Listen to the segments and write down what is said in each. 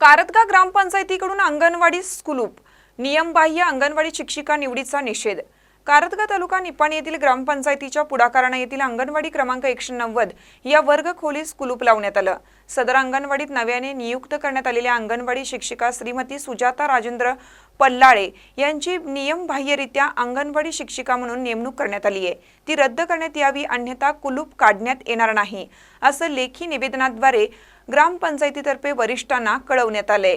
कारतगा ग्रामपंचायतीकडून अंगणवाडी स्कुलूप नियमबाह्य अंगणवाडी शिक्षिका निवडीचा निषेध. कारतगा तालुका निपाणी येथील ग्रामपंचायतीच्या पुढाकाराने येथील अंगणवाडी क्रमांक एकशे नव्वद या वर्ग खोलीस कुलूप लावण्यात आलं. सदर अंगणवाडीत नव्याने नियुक्त करण्यात आलेल्या अंगणवाडी शिक्षिका श्रीमती सुजाता राजेंद्र पल्लाळे यांची नियमबाह्यरित्या अंगणवाडी शिक्षिका म्हणून नेमणूक करण्यात आली आहे. ती रद्द करण्यात यावी अन्यथा कुलूप काढण्यात येणार नाही असं लेखी निवेदनाद्वारे ग्रामपंचायतीतर्फे वरिष्ठांना कळवण्यात आलंय.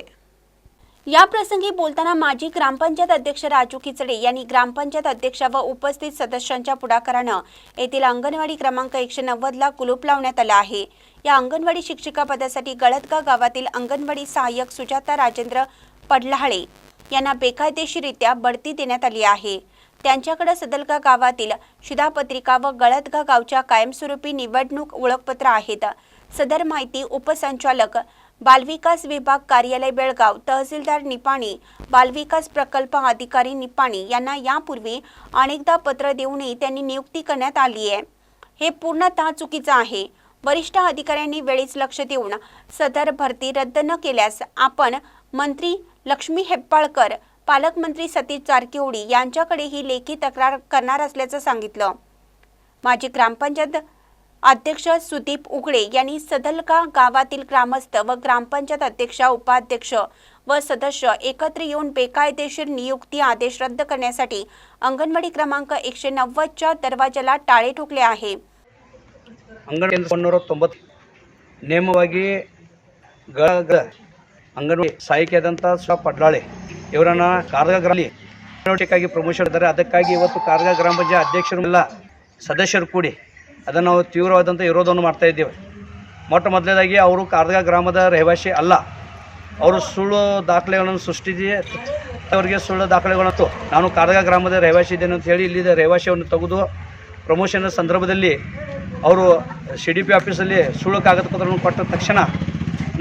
या प्रसंगी बोलताना माजी ग्रामपंचायत अध्यक्ष राजू खिचडे यांनी ग्रामपंचायत अध्यक्ष व उपस्थित सदस्यांच्या पुढाकारानं येथील अंगणवाडी क्रमांक एकशे नव्वदला कुलूप लावण्यात आला आहे. या अंगणवाडी शिक्षिका पदासाठी गळतगा गावातील अंगणवाडी सहाय्यक सुजाता राजेंद्र पडलाहळे यांना बेकायदेशीरित्या बढती देण्यात आली आहे. त्यांच्याकडे सदलगा गावातील शिधापत्रिका व गळतगा गावच्या कायमस्वरूपी निवडणूक ओळखपत्र आहेत. सदर माहिती उपसंचालक बालविकास विभाग कार्यालय बेळगाव तहसीलदार निपाणी बालविकास प्रकल्प अधिकारी निपाणी यांना यापूर्वी अनेकदा पत्र देऊनही त्यांनी नियुक्ती करण्यात आली आहे. हे पूर्णतः चुकीचं आहे. वरिष्ठ अधिकाऱ्यांनी वेळीच लक्ष देऊन सदर भरती रद्द न केल्यास आपण मंत्री लक्ष्मी हेप्पाळकर पालकमंत्री सतीश जारकिहोडी यांच्याकडे ही लेखी तक्रार करणार असल्याचं सांगितलं. माजी ग्रामपंचायत अध्यक्ष सुदीप उघडे यांनी सदलका गावातील ग्रामस्थ व ग्रामपंचायत अध्यक्षा उपाध्यक्ष व सदस्य एकत्र येऊन बेकायदेशीर नियुक्ती आदेश रद्द करण्यासाठी अंगणवाडी क्रमांक एकशे नव्वदच्या दरवाजाला टाळे ठोकले आहे ಅಂಗಡಿ ಮುನ್ನೂರ ತೊಂಬತ್ತು ನೇಮವಾಗಿ ಗ ಗ ಅಂಗನವಾಡಿ ಸಹಾಯಕಿಯಾದಂಥ ಸ್ವ ಪಡ್ಲಾಳೆ ಇವರನ್ನು ಕಾರ್ಗ ಗ್ರಾಮಿ ಚಟುವಟಿಕೆಗಾಗಿ ಪ್ರಮೋಷನ್ ಇದ್ದಾರೆ ಅದಕ್ಕಾಗಿ ಇವತ್ತು ಕಾರ್ಗ ಗ್ರಾಮ ಪಂಚಾಯತ್ ಅಧ್ಯಕ್ಷರು ಎಲ್ಲ ಸದಸ್ಯರು ಕೂಡಿ ಅದನ್ನು ನಾವು ತೀವ್ರವಾದಂಥ ವಿರೋಧವನ್ನು ಮಾಡ್ತಾ ಇದ್ದೇವೆ. ಮೊಟ್ಟ ಮೊದಲನೇದಾಗಿ ಅವರು ಕಾರ್ದ ಗ್ರಾಮದ ರಹಿವಾಸಿ ಅಲ್ಲ. ಅವರು ಸುಳ್ಳು ದಾಖಲೆಗಳನ್ನು ಸೃಷ್ಟಿಸಿ, ಅವರಿಗೆ ಸುಳ್ಳು ದಾಖಲೆಗಳಂತು ನಾನು ಕಾರ್ದ ಗ್ರಾಮದ ರಹಿವಾಸಿ ಇದ್ದೇನೆ ಅಂತ ಹೇಳಿ ಇಲ್ಲಿದ್ದ ರಹಿವಾಸಿಯನ್ನು ತೆಗೆದು ಪ್ರಮೋಷನ್ ಸಂದರ್ಭದಲ್ಲಿ ಅವರು ಸಿ ಡಿ ಪಿ ಆಫೀಸಲ್ಲಿ ಸುಳ್ಳು ಕಾಗದ ಪತ್ರವನ್ನು ಕೊಟ್ಟ ತಕ್ಷಣ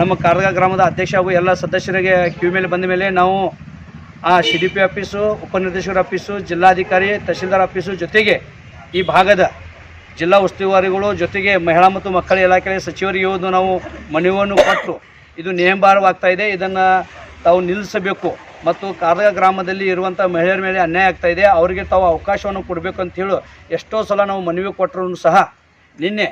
ನಮ್ಮ ಕಾರ್ದ ಗ್ರಾಮದ ಅಧ್ಯಕ್ಷ ಹಾಗೂ ಎಲ್ಲ ಸದಸ್ಯರಿಗೆ ಕ್ಯೂ ಮೇಲೆ ಬಂದ ಮೇಲೆ ನಾವು ಆ ಸಿ ಡಿ ಪಿ ಆಫೀಸು, ಉಪನಿರ್ದೇಶಕರ ಆಫೀಸು, ಜಿಲ್ಲಾಧಿಕಾರಿ, ತಹಶೀಲ್ದಾರ್ ಆಫೀಸು ಜೊತೆಗೆ ಈ ಭಾಗದ ಜಿಲ್ಲಾ ಉಸ್ತುವಾರಿಗಳು ಜೊತೆಗೆ ಮಹಿಳಾ ಮತ್ತು ಮಕ್ಕಳ ಇಲಾಖೆಯ ಸಚಿವರಿಗೆ ಒಂದು ನಾವು ಮನವಿಯನ್ನು ಕೊಟ್ಟು ಇದು ನೇಮಭಾರವಾಗ್ತಾ ಇದೆ. ಇದನ್ನು ತಾವು ನಿಲ್ಲಿಸಬೇಕು ಮತ್ತು ಕಾರ್ಗ ಗ್ರಾಮದಲ್ಲಿ ಇರುವಂಥ ಮಹಿಳೆಯರ ಮೇಲೆ ಅನ್ಯಾಯ ಆಗ್ತಾ ಇದೆ. ಅವರಿಗೆ ತಾವು ಅವಕಾಶವನ್ನು ಕೊಡಬೇಕು ಅಂತ ಹೇಳಿ ಎಷ್ಟೋ ಸಲ ನಾವು ಮನವಿ ಕೊಟ್ಟರೂ ಸಹ ನಿನ್ನೆ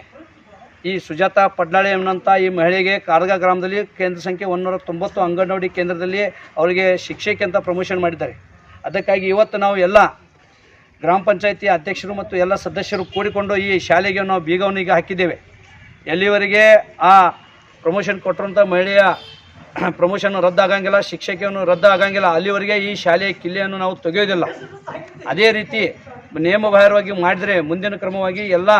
ಈ ಸುಜಾತಾ ಪಡ್ಲಾಳೆ ಅನ್ನೋಂಥ ಈ ಮಹಿಳೆಗೆ ಕಾರ್ಗ ಗ್ರಾಮದಲ್ಲಿ ಕೇಂದ್ರ ಸಂಖ್ಯೆ ಒಂದೂರ ತೊಂಬತ್ತು ಅಂಗನವಾಡಿ ಕೇಂದ್ರದಲ್ಲಿ ಅವರಿಗೆ ಶಿಕ್ಷೆಗೆ ಅಂತ ಪ್ರಮೋಷನ್ ಮಾಡಿದ್ದಾರೆ. ಅದಕ್ಕಾಗಿ ಇವತ್ತು ನಾವು ಎಲ್ಲ ಗ್ರಾಮ ಪಂಚಾಯಿತಿ ಅಧ್ಯಕ್ಷರು ಮತ್ತು ಎಲ್ಲ ಸದಸ್ಯರು ಕೂಡಿಕೊಂಡು ಈ ಶಾಲೆಗೆ ನಾವು ಬೀಗವನ್ನು ಈಗ ಹಾಕಿದ್ದೇವೆ. ಎಲ್ಲಿವರೆಗೆ ಆ ಪ್ರಮೋಷನ್ ಕೊಟ್ಟಿರುವಂಥ ಮಹಿಳೆಯ ಪ್ರಮೋಷನ್ ರದ್ದಾಗಂಗಿಲ್ಲ, ಶಿಕ್ಷಕಿಯನ್ನು ರದ್ದು ಆಗಂಗಿಲ್ಲ ಅಲ್ಲಿವರೆಗೆ ಈ ಶಾಲೆಯ ಕಿಲ್ಲೆಯನ್ನು ನಾವು ತೆಗೆಯೋದಿಲ್ಲ. ಅದೇ ರೀತಿ ನಿಯಮಬಾಹಿರವಾಗಿ ಮಾಡಿದರೆ ಮುಂದಿನ ಕ್ರಮವಾಗಿ ಎಲ್ಲ,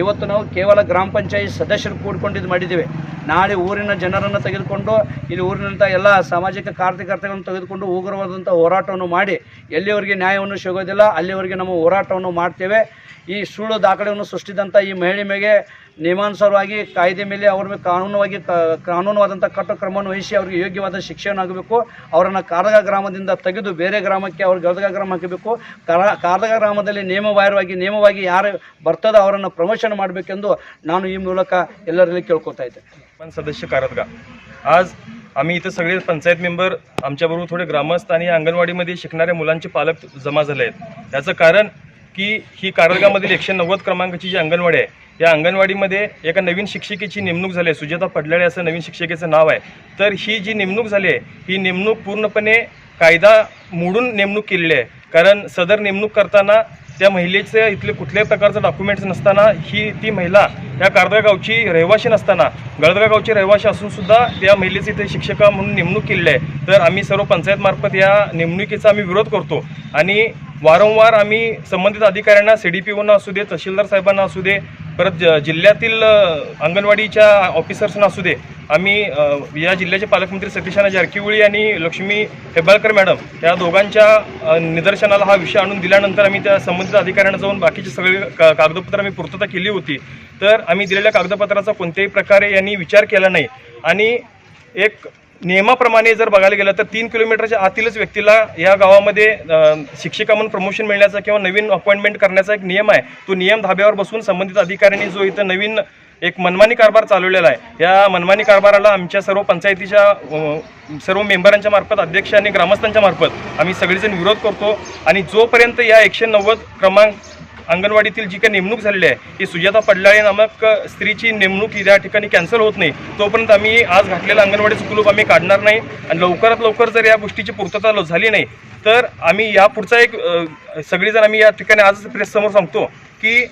ಇವತ್ತು ನಾವು ಕೇವಲ ಗ್ರಾಮ ಪಂಚಾಯತ್ ಸದಸ್ಯರು ಕೂಡಿಕೊಂಡಿದ್ದು ಮಾಡಿದ್ದೇವೆ. ನಾಳೆ ಊರಿನ ಜನರನ್ನು ತೆಗೆದುಕೊಂಡು, ಇಲ್ಲಿ ಊರಿನಂಥ ಎಲ್ಲ ಸಾಮಾಜಿಕ ಕಾರ್ಯಕರ್ತಗಳನ್ನು ತೆಗೆದುಕೊಂಡು ಉಗ್ರವಾದಂಥ ಹೋರಾಟವನ್ನು ಮಾಡಿ, ಎಲ್ಲಿಯವರಿಗೆ ನ್ಯಾಯವನ್ನು ಸಿಗೋದಿಲ್ಲ ಅಲ್ಲಿವರೆಗೆ ನಮ್ಮ ಹೋರಾಟವನ್ನು ಮಾಡ್ತೇವೆ. ಈ ಸುಳ್ಳು ದಾಖಲೆಯನ್ನು ಸೃಷ್ಟಿಸಿದಂಥ ಈ ಮಹಿಳೆ ಮೇಲೆ ನಿಯಮಾನುಸಾರವಾಗಿ ಕಾಯ್ದೆ ಮೇಲೆ ಅವ್ರ ಮೇಲೆ ಕಾನೂನುವಾಗಿ ಕ- ಕಾನೂನುವಾದಂಥ ಕಟ್ಟು ಕ್ರಮವನ್ನು ವಹಿಸಿ ಅವರಿಗೆ ಯೋಗ್ಯವಾದ ಶಿಕ್ಷೆಯನ್ನು ಆಗಬೇಕು ಅವರನ್ನು ಕಾರಗ ಗ್ರಾಮದಿಂದ ತೆಗೆದು ಬೇರೆ ಗ್ರಾಮಕ್ಕೆ ಅವ್ರಿಗೆ ಗದಗ ಗ್ರಾಮ ಹಾಕಬೇಕು ಕರ ಕಾರಗ ಗ್ರಾಮದಲ್ಲಿ ನಿಯಮಬಾಹಿರವಾಗಿ ನಿಯಮವಾಗಿ ಯಾರು ಬರ್ತದೋ ಅವರನ್ನು ಪ್ರಮೋಷನ್ ಮಾಡಬೇಕೆಂದು ನಾನು ಈ ಮೂಲಕ ಎಲ್ಲರಲ್ಲಿ ಕೇಳ್ಕೊತಾ ಇದ್ದೆ पण सदस्य कारतगा आज आम्ही इथं सगळे पंचायत मेंबर आमच्याबरोबर थोडे ग्रामस्थ आणि या अंगणवाडीमध्ये शिकणाऱ्या मुलांचे पालक जमा झाले आहेत याचं कारण की ही कारलगामधील एकशे नव्वद क्रमांकाची जी अंगणवाडी आहे या अंगणवाडीमध्ये एका नवीन शिक्षिकेची नेमणूक झाली आहे. सुजाता पडलाळे असं नवीन शिक्षिकेचं नाव आहे. तर ही जी नेमणूक झाली आहे ही नेमणूक पूर्णपणे कायदा मोडून नेमणूक केलेली आहे. कारण सदर नेमणूक करताना त्या महिलेचं इथले कुठल्याही प्रकारचं डॉक्युमेंट्स नसताना ही ती महिला या कारदगा गावची रहिवाशी नसताना गळदगा रहिवाशी असूनसुद्धा त्या महिलेची इथे शिक्षका म्हणून नेमणूक केलेली आहे. तर आम्ही सर्व पंचायतमार्फत या नेमणुकीचा आम्ही विरोध करतो. आणि वारंवार आम्ही संबंधित अधिकाऱ्यांना सी डी पी ओना असू दे तहसीलदार साहेबांना असू दे परत ज- जिल्ह्यातील अंगणवाडीच्या ऑफिसर्सना असू दे आम्ही या जिल्ह्याचे पालकमंत्री सतीशाना जारकिवळी आणि लक्ष्मी हेब्बाळकर मॅडम या दोघांच्या निदर्शनाला हा विषय आणून दिल्यानंतर आम्ही त्या संबंधित अधिकाऱ्यांना जाऊन बाकीचे सगळे का कागदपत्र आम्ही पूर्तता केली होती. तर आम्ही दिलेल्या कागदपत्राचा कोणत्याही प्रकारे यांनी विचार केला नाही. आणि एक नियमाप्रमाणे जर बघायला गेलं तर तीन किलोमीटरच्या आतीलच व्यक्तीला या गावामध्ये शिक्षिका म्हणून प्रमोशन मिळण्याचा किंवा नवीन अपॉइंटमेंट करण्याचा एक नियम आहे. तो नियम धाब्यावर बसून संबंधित अधिकाऱ्यांनी जो इथं नवीन एक मनमानी कारभार चालवलेला आहे या मनमानी कारभाराला आमच्या सर्व पंचायतीच्या सर्व मेंबरांच्या मार्फत अध्यक्ष आणि ग्रामस्थांच्या मार्फत आम्ही सगळेजण विरोध करतो. आणि जोपर्यंत या एकशे नव्वद क्रमांक अंगणवाडीतील जी काही नेमणूक झालेली आहे ही सुजाता पडलाळे नामक स्त्रीची नेमणूक ही त्या ठिकाणी कॅन्सल होत नाही. तोपर्यंत आम्ही आज घातलेलं अंगणवाडीचं कुलूप आम्ही काढणार नाही आणि लवकरात लवकर जर या गोष्टीची पूर्तता झाली नाही तर आम्ही या पुढचा एक सगळीजण आम्ही या ठिकाणी आज प्रेससमोर सांगतो की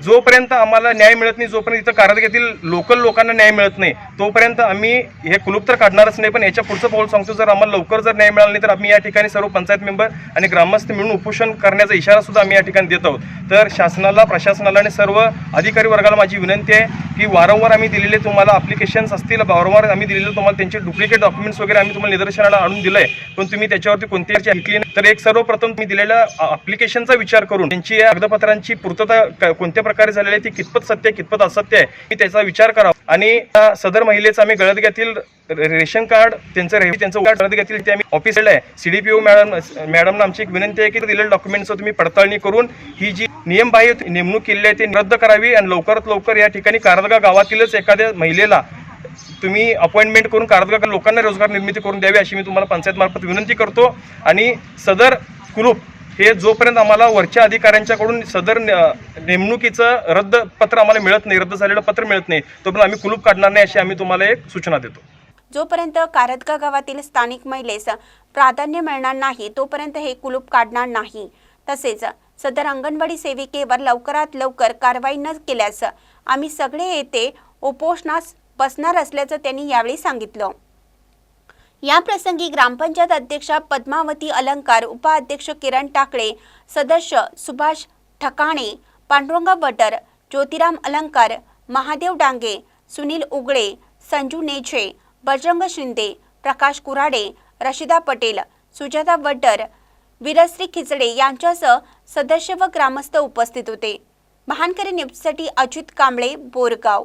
जोपर्यंत आम्हाला न्याय मिळत नाही जोपर्यंत इथं कारदगेतील लोकल लोकांना न्याय मिळत नाही तोपर्यंत आम्ही हे कुलूप तर काढणारच नाही पण याच्या पुढचं पाऊल सांगतो जर आम्हाला लवकर जर न्याय मिळाला नाही तर आम्ही या ठिकाणी सर्व पंचायत मेंबर आणि ग्रामस्थ मिळून उपोषण करण्याचा इशारा सुद्धा आम्ही या ठिकाणी देत आहोत. तर शासनाला प्रशासनाला आणि सर्व अधिकारी वर्गाला माझी विनंती आहे की वारंवार आम्ही दिलेले तुम्हाला अप्लिकेशन्स असतील वारंवार आम्ही दिलेले तुम्हाला त्यांचे डुप्लिकेट डॉक्युमेंट्स वगैरे आम्ही तुम्हाला निदर्शनाला आणून दिलं आहे पण तुम्ही त्याच्यावरती कोणती चर्चा नाही. तर एक सर्वप्रथम तुम्ही दिलेल्या अप्लिकेशनचा विचार करून त्यांची या कागदपत्रांची पूर्तता क- कोणत्या प्रकारे झालेली आहे ती कितपत सत्य आहे कितपत असत्य आहे मी त्याचा विचार करावा. आणि सदर महिलेचं आम्ही गळदग्यातील रेशन कार्ड त्यांचं रेव्ही त्यांचं कार्ड गळदग्यातील ते आम्ही ऑफिसला आहे. सीडीपीओ मॅडम मॅडमना आमची एक विनंती आहे की दिलेल्या डॉक्युमेंटचं तुम्ही पडताळणी करून ही जी नियमबाह्य नेमणूक केलेली आहे ती रद्द करावी आणि लवकरात लवकर या ठिकाणी कारदगा गावातीलच एखाद्या महिलेला तुम्ही अपॉइंटमेंट करून कारदगा लोकांना रोजगार निर्मिती करून द्यावी अशी मी तुम्हाला पंचायत मार्फत विनंती करतो. आणि सदर कुलूप हे जोपर्यंत आम्हाला वरच्या अधिकाऱ्यांच्याकडून सदर नेमणुकीचं रद्द पत्र आम्हाला मिळत नाही रद्द झालेलं पत्र मिळत नाही तोपर्यंत आम्ही कुलूप काढणार नाही अशी आम्ही तुम्हाला एक सूचना देतो. जोपर्यंत कारदगा गावातील स्थानिक महिलेस प्राधान्य मिळणार नाही तोपर्यंत हे कुलूप काढणार नाही. तसेच सदर अंगणवाडी सेविकेवर लवकरात लवकर कारवाई न केल्यास आम्ही सगळे येथे उपोषणास बसणार असल्याचं त्यांनी यावेळी सांगितलं. या प्रसंगी ग्रामपंचायत अध्यक्षा पद्मावती अलंकार उपाध्यक्ष किरण टाकळे सदस्य सुभाष ठकाणे पांडुरंगा बटर ज्योतिराम अलंकार महादेव डांगे सुनील उगळे संजू नेछे बजरंग शिंदे प्रकाश कुराडे रशिदा पटेल सुजाता वड्डर विरश्री खिचडे यांच्यासह सदस्य व ग्रामस्थ उपस्थित होते. महानकरी न्यूजसाठी अजित कांबळे बोरगाव.